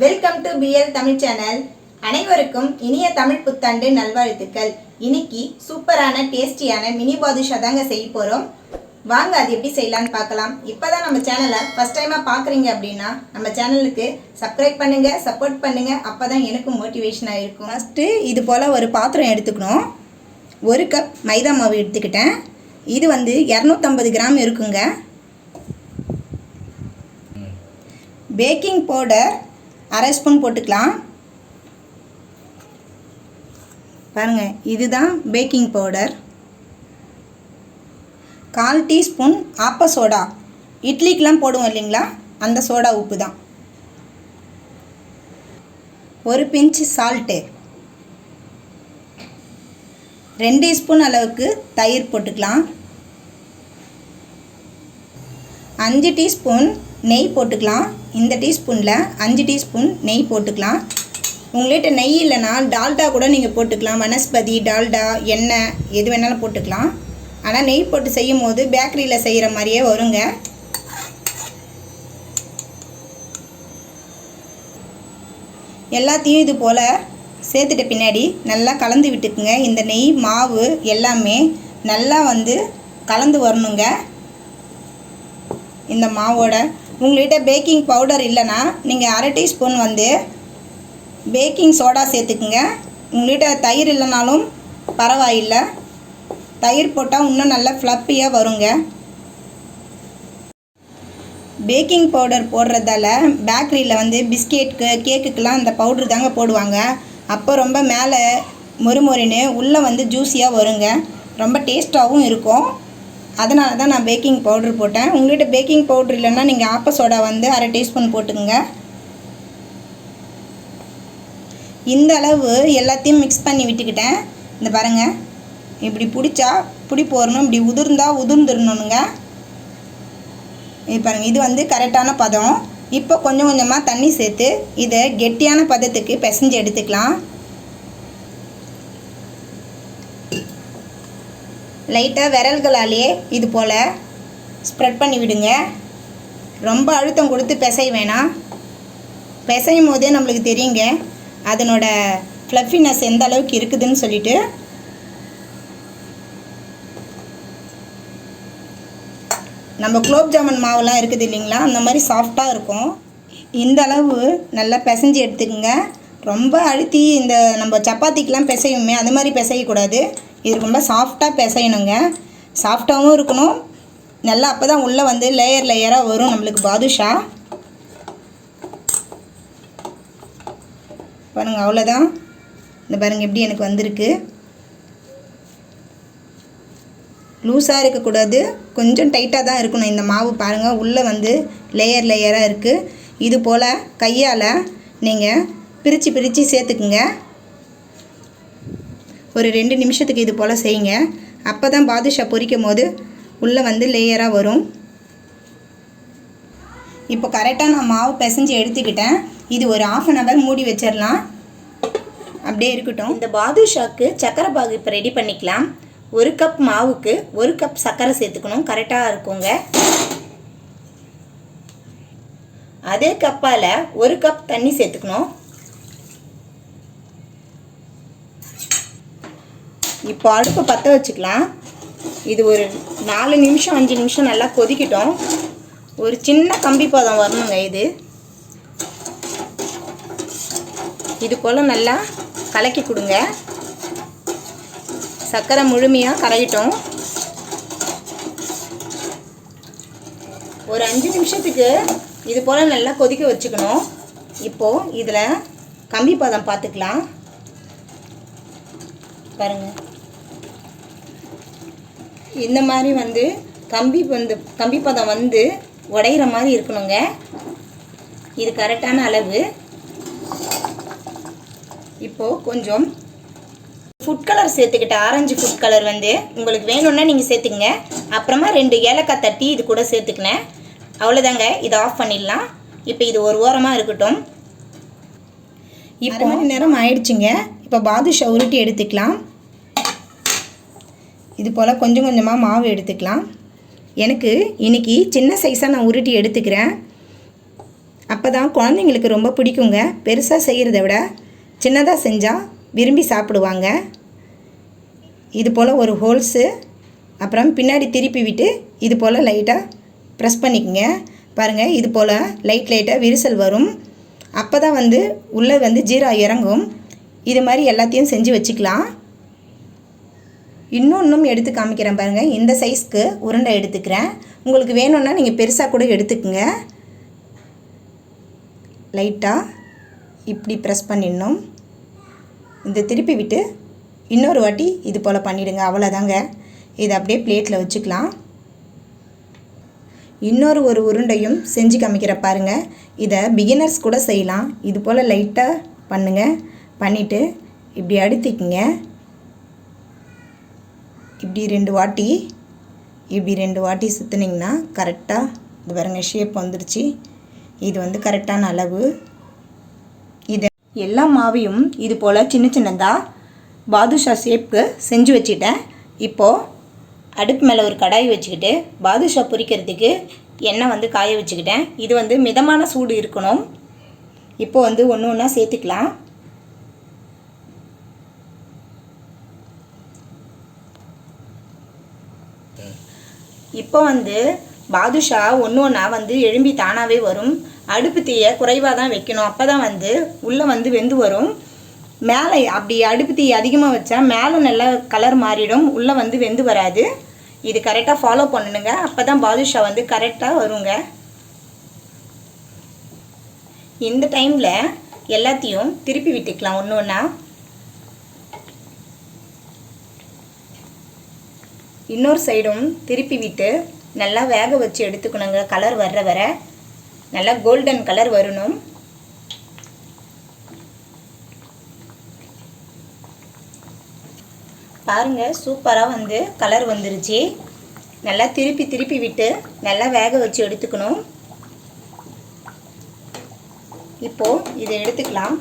Welcome to PL Tamil channel அனைவருக்கும் இனிய தமிழ் புத்தாண்டு நல்வாழ்த்துக்கள். இன்னைக்கு சூப்பரான டேஸ்டியான மினி பாதுஷா தாங்க செய்ய போகிறோம் வாங்க அது எப்படி செய்யலாம்னு பார்க்கலாம். இப்போ தான் நம்ம சேனலை ஃபஸ்ட் டைமாக பார்க்குறீங்க அப்படின்னா நம்ம சேனலுக்கு சப்ஸ்கிரைப் பண்ணுங்கள் சப்போர்ட் பண்ணுங்கள் அப்போ தான் எனக்கும் மோட்டிவேஷனாக இருக்கும். ஃபஸ்ட்டு இது போல் ஒரு பாத்திரம் எடுத்துக்கணும். ஒரு கப் மைதா மாவு எடுத்துக்கிட்டேன். இது வந்து இரநூத்தம்பது கிராம் இருக்குங்க. பேக்கிங் பவுடர் அரை ஸ்பூன் போட்டுக்கலாம். பாருங்கள் இதுதான் பேக்கிங் பவுடர். கால் டீஸ்பூன் ஆப்ப சோடா. இட்லிக்கெலாம் போடுவோம் இல்லைங்களா? அந்த சோடா உப்பு தான் ஒரு பிஞ்ச் சால்ட்டு ரெண்டு ஸ்பூன் அளவுக்கு தயிர் போட்டுக்கலாம். அஞ்சு டீஸ்பூன் நெய் போட்டுக்கலாம். இந்த டீஸ்பூனில் அஞ்சு டீஸ்பூன் நெய் போட்டுக்கலாம். உங்கள்கிட்ட நெய் இல்லைன்னா டால்டா கூட நீங்கள் போட்டுக்கலாம். வனஸ்பதி டால்டா எண்ணெய் எது வேணாலும் போட்டுக்கலாம். ஆனால் நெய் போட்டு செய்யும் போது பேக்கரியில் செய்கிற மாதிரியே வருங்க. எல்லாத்தையும் இது போல் சேர்த்துட்ட பின்னாடி நல்லா கலந்து விட்டுக்குங்க. இந்த நெய் மாவு எல்லாமே நல்லா வந்து கலந்து வரணுங்க. இந்த மாவோட. உங்கள்கிட்ட பேக்கிங் பவுடர் இல்லைன்னா நீங்கள் அரை டீஸ்பூன் வந்து பேக்கிங் சோடா சேர்த்துக்குங்க. உங்கள்கிட்ட தயிர் இல்லைனாலும் பரவாயில்லை. தயிர் போட்டால் இன்னும் நல்லா ஃப்ளப்பியாக வருங்க. பேக்கிங் பவுடர் போடுறதால பேக்கரியில் வந்து பிஸ்கெட்க்கு கேக்குக்கெலாம் அந்த பவுட்ரு தாங்க போடுவாங்க. அப்போ ரொம்ப மேலே மொறுமொறுன்னு உள்ளே வந்து ஜூஸியாக வருங்க. ரொம்ப டேஸ்ட்டாகவும் இருக்கும். அதனால தான் நான் பேக்கிங் பவுட்ரு போட்டேன். உங்கள்கிட்ட பேக்கிங் பவுட்ரு இல்லைன்னா நீங்கள் ஆப்ப சோடா வந்து அரை டீஸ்பூன் போட்டுக்கோங்க. இந்த அளவு எல்லாத்தையும் மிக்ஸ் பண்ணி விட்டுக்கிட்டேன். இந்த பாருங்கள் இப்படி பிடிச்சா பிடி போடணும் இப்படி உதிர்ந்தா உதிர்ந்துடணுங்க. இது பாருங்கள் இது வந்து கரெக்டான பதம். இப்போ கொஞ்சம் கொஞ்சமாக தண்ணி சேர்த்து இதை கெட்டியான பதத்துக்கு பிசைஞ்சு எடுத்துக்கலாம். லைட்டாக விரல்களாலேயே இது போல் ஸ்ப்ரெட் பண்ணி விடுங்க. ரொம்ப அழுத்தம் கொடுத்து பிசைய வேணாம். பிசையும் போதே நம்மளுக்கு தெரியுங்க அதனோட ஃப்ளஃபினஸ் எந்த அளவுக்கு இருக்குதுன்னு சொல்லிட்டு. நம்ம குலோப் ஜாமுன் மாவுலாம் இருக்குது இல்லைங்களா? அந்த மாதிரி சாஃப்டாக இருக்கும். இந்த அளவு நல்லா பிசைஞ்சு எடுத்துக்கோங்க. ரொம்ப அழுத்தி இந்த நம்ம சப்பாத்திக்கெலாம் பிசையுமே அது மாதிரி பிசையக்கூடாது. இது ரொம்ப சாஃப்டாக பிசையணுங்க. சாஃப்டாகவும் இருக்கணும். நல்லா அப்போ தான் உள்ளே வந்து லேயர் லேயராக வரும் நம்மளுக்கு பாதுஷா. பாருங்கள் அவ்வளோதான் இந்த பாருங்கள் எப்படி எனக்கு வந்திருக்கு. லூஸாக இருக்கக்கூடாது. கொஞ்சம் டைட்டாக தான் இருக்கணும் இந்த மாவு பாருங்கள் உள்ளே வந்து லேயர் லேயராக இருக்குது இது போல் கையால் நீங்கள் பிரித்து பிரித்து சேர்த்துக்குங்க. ஒரு ரெண்டு நிமிஷத்துக்கு இது போல் செய்யுங்க. அப்போ தான் பாதுஷா பொரிக்கும் போது உள்ளே வந்து லேயராக வரும். இப்போ கரெக்டாக நான் மாவு பிசைஞ்சு எடுத்துக்கிட்டேன். இது ஒரு ஆஃப் அன் ஹவர் மூடி வச்சிடலாம். அப்படியே இருக்கட்டும். இந்த பாதுஷாக்கு சக்கரை பாகு இப்போ ரெடி பண்ணிக்கலாம். ஒரு கப் மாவுக்கு ஒரு கப் சர்க்கரை சேர்த்துக்கணும். கரெக்டாக இருக்குங்க. அதே கப்பால் ஒரு கப் தண்ணி சேர்த்துக்கணும். இப்போ அடுப்பை பற்ற வச்சுக்கலாம். இது ஒரு நாலு நிமிஷம் அஞ்சு நிமிஷம் நல்லா கொதிக்கிட்டோம். ஒரு சின்ன கம்பி பதம் வரணுங்க இது. இது போல் நல்லா கலக்கி கொடுங்க. சர்க்கரை முழுமையாக கரையிட்டோம். ஒரு அஞ்சு நிமிஷத்துக்கு இது போல் நல்லா கொதிக்க வச்சுக்கணும். இப்போது இதில் கம்பி பதம் பார்த்துக்கலாம் பாருங்கள் இந்த மாதிரி வந்து கம்பி வந்து கம்பி பதம் வந்து உடையிற மாதிரி இருக்கணுங்க. இது கரெக்டான அளவு. இப்போது கொஞ்சம் ஃபுட் கலர் சேர்த்துக்கிட்ட ஆரஞ்சு ஃபுட் கலர் வந்து உங்களுக்கு வேணும்னா நீங்கள் சேர்த்துக்கங்க. அப்புறமா ரெண்டு ஏலக்காய் தட்டி இது கூட சேர்த்துக்கினேன். அவ்வளோதாங்க இதை ஆஃப் பண்ணிடலாம். இப்போ இது ஒரு ஓரமாக இருக்கட்டும். இப்போ மணி நேரம் ஆயிடுச்சுங்க. இப்போ பாதுஷா உருட்டி எடுத்துக்கலாம். இது போல் கொஞ்சம் கொஞ்சமாக மாவு எடுத்துக்கலாம். எனக்கு இன்றைக்கி சின்ன சைஸாக நான் உருட்டி எடுத்துக்கிறேன். அப்போ தான் குழந்தைங்களுக்கு ரொம்ப பிடிக்குங்க. பெருசாக செய்கிறத விட சின்னதாக செஞ்சால் விரும்பி சாப்பிடுவாங்க. இது போல் ஒரு ஹோல்ஸு அப்புறம் பின்னாடி திருப்பி விட்டு இது போல் லைட்டாக ப்ரெஸ் பண்ணிக்கங்க. பாருங்கள் இது போல் லைட் லைட்டாக விரிசல் வரும். அப்போ தான் வந்து உள்ளே வந்து ஜீரா இறங்கும். இது மாதிரி எல்லாத்தையும் செஞ்சு வச்சுக்கலாம். இன்னொன்றும் எடுத்து காமிக்கிறேன் பாருங்கள் இந்த சைஸ்க்கு உருண்டை எடுத்துக்கிறேன். உங்களுக்கு வேணும்னா நீங்கள் பெருசாக கூட எடுத்துக்கோங்க. லைட்டாக இப்படி ப்ரெஸ் பண்ணிடணும். இந்த திருப்பி விட்டு இன்னொரு வாட்டி இது போல் பண்ணிவிடுங்க அவ்வளோதாங்க இதை அப்படியே பிளேட்டில் வச்சுக்கலாம். இன்னொரு ஒரு உருண்டையும் செஞ்சு காமிக்கிற பாருங்கள் இதை பிகினர்ஸ் கூட செய்யலாம். இது போல் லைட்டாக பண்ணுங்கள் பண்ணிவிட்டு இப்படி அடுத்திக்குங்க. இப்படி ரெண்டு வாட்டி இப்படி ரெண்டு வாட்டி சுற்றுனீங்கன்னா கரெக்டாக இது பாருங்க ஷேப் வந்துடுச்சு இது வந்து கரெக்டான அளவு. இது எல்லா மாவையும் இது போல் சின்ன சின்னதாக பாதுஷா ஷேப்புக்கு செஞ்சு வச்சுட்டேன். இப்போது அடுப்பு மேலே ஒரு கடாய் வச்சுக்கிட்டு பாதுஷா பொரிக்கிறதுக்கு எண்ணெய் வந்து காய வச்சுக்கிட்டேன். இது வந்து மிதமான சூடு இருக்கணும். இப்போ வந்து ஒன்று ஒன்றா சேர்த்துக்கலாம். இப்போ வந்து பாதுஷா ஒன்று ஒன்றா வந்து எழும்பி தானாகவே வரும். அடுப்பு தீயை குறைவாக தான் வைக்கணும். அப்போ தான் வந்து உள்ளே வந்து வெந்து வரும். மேலே அப்படி அடுப்பு தீ அதிகமாக வச்சா மேலே நல்லா கலர் மாறிடும். உள்ளே வந்து வெந்து வராது. இது கரெக்டாக ஃபாலோ பண்ணணுங்க அப்போ தான் பாதுஷா வந்து கரெக்டாக வருங்க. இந்த டைமில் எல்லாத்தையும் திருப்பி விட்டுக்கலாம் ஒன்று ஒன்றா இன்னொரு சைடும் திருப்பி விட்டு நல்லா வேக வச்சு எடுத்துக்கணுங்க. கலர் வர்ற வர. நல்லா கோல்டன் கலர் வரணும். பாருங்க சூப்பராக வந்து கலர் வந்துருச்சு. நல்லா திருப்பி திருப்பி விட்டு நல்லா வேக வச்சு எடுத்துக்கணும். இப்போ இதை எடுத்துக்கலாம்.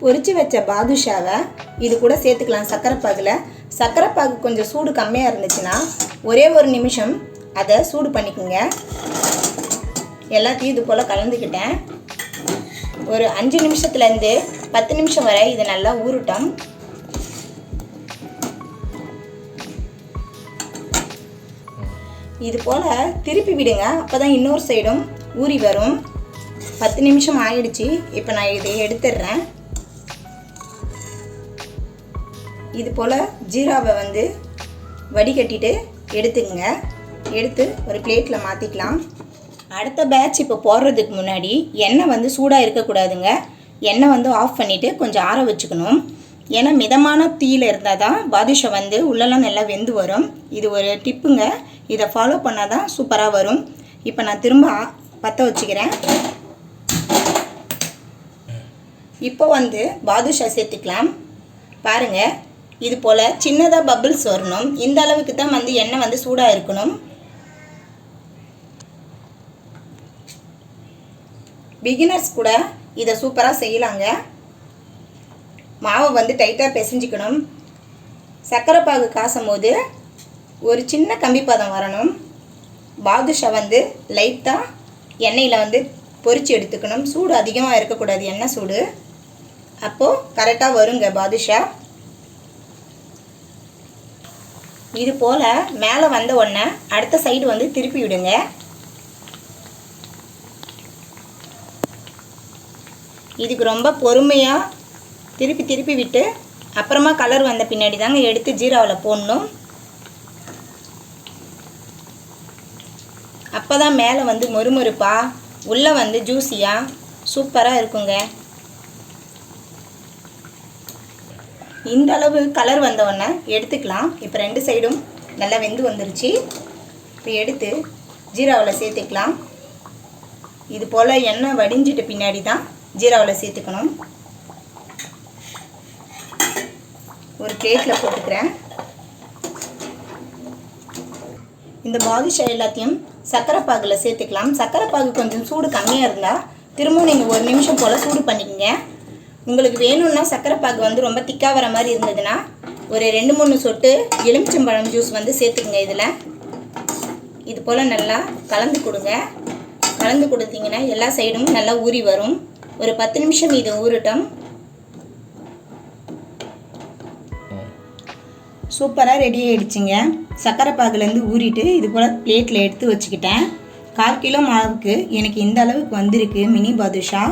பொறிச்சு வச்ச பாதுஷாவை இது கூட சேர்த்துக்கலாம். சர்க்கரை பாகில் சர்க்கரை பாகு கொஞ்சம் சூடு கம்மியாக இருந்துச்சுன்னா ஒரே ஒரு நிமிஷம் அதை சூடு பண்ணிக்கோங்க. எல்லாத்தையும் இது போல் கலந்துக்கிட்டேன். ஒரு அஞ்சு நிமிஷத்துலேருந்து பத்து நிமிஷம் வரை இது நல்லா ஊறட்டும். இது போல் திருப்பி விடுங்க. அப்போ தான் இன்னொரு சைடும் ஊறி வரும். பத்து நிமிஷம் ஆயிடுச்சு. இப்போ நான் இதை எடுத்துடுறேன். இது போல் ஜீராவை வந்து வடிகட்டிட்டு எடுத்துக்கங்க. எடுத்து ஒரு பிளேட்டில் மாற்றிக்கலாம் அடுத்த பேட்ச் இப்போ போடுறதுக்கு முன்னாடி எண்ணெய் வந்து சூடாக இருக்கக்கூடாதுங்க. எண்ணெய் வந்து ஆஃப் பண்ணிவிட்டு கொஞ்சம் ஆற வச்சுக்கணும். ஏன்னா மிதமான தீயில் இருந்தால் தான் பாதுஷா வந்து உள்ளெல்லாம் நல்லா வெந்து வரும். இது ஒரு டிப்புங்க இதை ஃபாலோ பண்ணால் தான் சூப்பராக வரும். இப்போ நான் திரும்ப பற்ற வச்சுக்கிறேன். இப்போ வந்து பாதுஷா சேர்த்துக்கலாம். பாருங்கள் இது போல் சின்னதாக பபிள்ஸ் வரணும். இந்த அளவுக்கு தான் வந்து எண்ணெய் வந்து சூடாக இருக்கணும். பிகினர்ஸ் கூட இதை சூப்பராக செய்யலாங்க. மாவை வந்து டைட்டாக பிசைஞ்சிக்கணும். சர்க்கரை பாகு காசும் போது ஒரு சின்ன கம்பி பதம் வரணும். பாதுஷா வந்து லைட்டாக எண்ணெயில் வந்து பொறிச்சு எடுத்துக்கணும். சூடு அதிகமாக இருக்கக்கூடாது. எண்ணெய் சூடு. அப்போது கரெக்டாக வருங்க பாதுஷா. இது போல் மேலே வந்த உடனே அடுத்த சைடு வந்து திருப்பி விடுங்க. இதுக்கு ரொம்ப பொறுமையாக திருப்பி திருப்பி விட்டு அப்புறமா கலர் வந்த பின்னாடி தாங்க எடுத்து ஜீராவில் போடணும். அப்போ தான் மேலே வந்து மொறுமொறுப்பாக உள்ளே வந்து ஜூஸியாக சூப்பராக இருக்குங்க. இந்த அளவு கலர் வந்தோடனே எடுத்துக்கலாம். இப்போ ரெண்டு சைடும் நல்லா வெந்து வந்துருச்சு. இப்போ எடுத்து ஜீராவில் சேர்த்துக்கலாம். இது போல் எண்ணெய் வடிஞ்சிட்ட பின்னாடி தான் ஜீராவில் சேர்த்துக்கணும். ஒரு பிளேட்டில் போட்டுக்கிறேன். இந்த பாதுஷா எல்லாத்தையும் சர்க்கரை பாகில் சேர்த்துக்கலாம். சர்க்கரை பாகு கொஞ்சம் சூடு கம்மியாக இருந்தால் திரும்பவும் நீங்கள் ஒரு நிமிஷம் போல் சூடு பண்ணிக்கங்க. உங்களுக்கு வேணும்னா சர்க்கரை பாகு வந்து ரொம்ப திக்காக வர மாதிரி இருந்ததுன்னா ஒரு ரெண்டு மூணு சொட்டு எலுமிச்சம்பழம் ஜூஸ் வந்து சேர்த்துக்குங்க இதில். இது போல் நல்லா கலந்து கொடுங்க. கலந்து கொடுத்தீங்கன்னா எல்லா சைடும் நல்லா ஊறி வரும். ஒரு பத்து நிமிஷம் இது ஊறட்டும். சூப்பராக ரெடி ஆகிடுச்சிங்க சர்க்கரை பாகுலேருந்து ஊறிட்டு இது போல் பிளேட்டில் எடுத்து வச்சுக்கிட்டேன். கால் கிலோ மாவுக்கு எனக்கு இந்த அளவுக்கு வந்திருக்கு மினி பாதுஷா.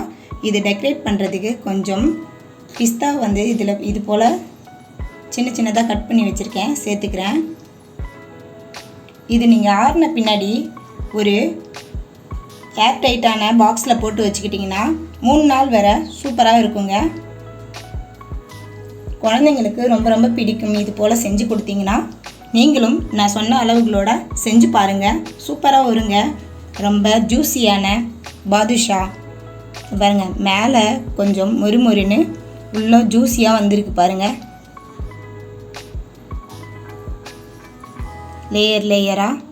இது டெக்கரேட் பண்ணுறதுக்கு கொஞ்சம் பிஸ்தா வந்து இதில் இது போல் சின்ன சின்னதாக கட் பண்ணி வச்சுருக்கேன் சேர்த்துக்கிறேன். இது நீங்கள் ஆறின பின்னாடி ஒரு ஏர் டைட்டான பாக்ஸில் போட்டு வச்சுக்கிட்டிங்கன்னா மூணு நாள் வர சூப்பராக இருக்குங்க. குழந்தைங்களுக்கு ரொம்ப ரொம்ப பிடிக்கும். இது போல் செஞ்சு கொடுத்தீங்கன்னா நீங்களும் நான் சொன்ன அளவுகளோட செஞ்சு பாருங்கள் சூப்பராக வருங்க. ரொம்ப ஜூஸியான பாதுஷா. பாருங்கள் மேலே கொஞ்சம் மொறுமொறுன்னு உள்ள ஜூஸியாக வந்திருக்கு பாருங்கள் லேயர் லேயராக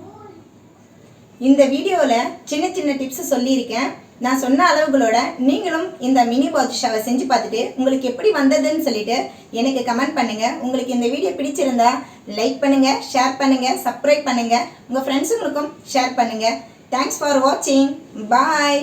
இந்த வீடியோவில் சின்ன சின்ன டிப்ஸு சொல்லியிருக்கேன். நான் சொன்ன அளவுகளோட நீங்களும் இந்த மினி பாதுஷாவை செஞ்சு பார்த்துட்டு உங்களுக்கு எப்படி வந்ததுன்னு சொல்லிட்டு எனக்கு கமெண்ட் பண்ணுங்கள் உங்களுக்கு இந்த வீடியோ பிடிச்சிருந்தா லைக் பண்ணுங்கள் ஷேர் பண்ணுங்கள் சப்ஸ்கிரைப் பண்ணுங்கள் உங்கள் ஃப்ரெண்ட்ஸுங்களுக்கும் ஷேர் பண்ணுங்கள் தேங்க்ஸ் ஃபார் வாட்சிங் பாய்